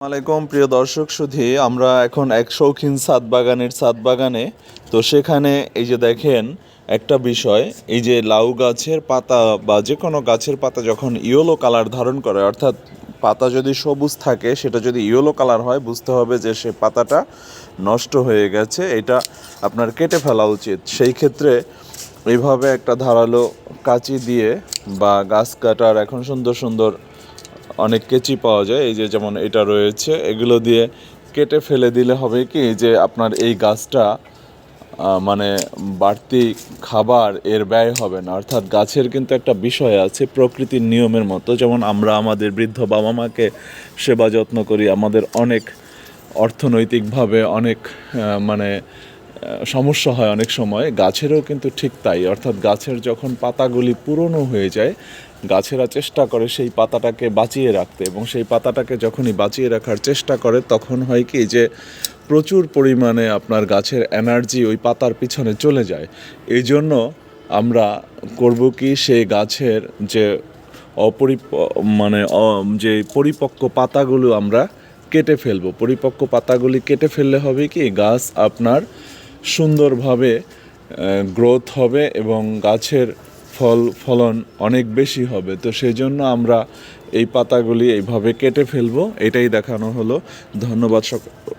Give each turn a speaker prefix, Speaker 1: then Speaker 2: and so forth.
Speaker 1: আলাইকুম, প্রিয় দর্শক সুধি, আমরা এখন এক শৌখিন ছাদ বাগানের ছাদ বাগানে তো সেখানে এই যে দেখেন, একটা বিষয়, এই যে লাউ গাছের পাতা বা যে কোনো গাছের পাতা যখন ইয়েলো কালার ধারণ করে, অর্থাৎ পাতা যদি সবুজ থাকে, সেটা যদি ইয়েলো কালার হয়, বুঝতে হবে যে সে পাতাটা নষ্ট হয়ে গেছে, এটা আপনার কেটে ফেলা উচিত। সেই ক্ষেত্রে এইভাবে একটা ধারালো কাঁচি দিয়ে বা গাছ কাটার এখন সুন্দর সুন্দর অনেক কেচি পাওয়া যায়। এই যে যেমন এটা রয়েছে, এগুলো দিয়ে কেটে ফেলে দিলে হবে কি যে আপনার এই গাছটা মানে বাড়তি খাবার এর ব্যয় হবে না। অর্থাৎ গাছের কিন্তু একটা বিষয় আছে প্রকৃতির নিয়মের মতো। যেমন আমরা আমাদের বৃদ্ধ বাবা মাকে সেবা যত্ন করি, আমাদের অনেক অর্থনৈতিকভাবে অনেক মানে সমস্যা হয় অনেক সময়। গাছেরও কিন্তু ঠিক তাই। অর্থাৎ গাছের যখন পাতাগুলি পুরনো হয়ে যায়, গাছেরা চেষ্টা করে সেই পাতাটাকে বাঁচিয়ে রাখতে এবং সেই পাতাটাকে যখনই বাঁচিয়ে রাখার চেষ্টা করে, তখন হয় কি যে প্রচুর পরিমাণে আপনার গাছের এনার্জি ওই পাতার পিছনে চলে যায়। এই জন্য আমরা করব কি সেই গাছের যে অপরিপ মানে যে পরিপক্ক পাতাগুলো আমরা কেটে ফেলব। পরিপক্ক পাতাগুলি কেটে ফেললে হবে কি, গাছ আপনার সুন্দরভাবে গ্রোথ হবে এবং গাছের ফল, ফলন অনেক বেশি হবে। তো সেই জন্য আমরা এই পাতাগুলি এইভাবে কেটে ফেলব। এটাই দেখানো হলো। ধন্যবাদ সক-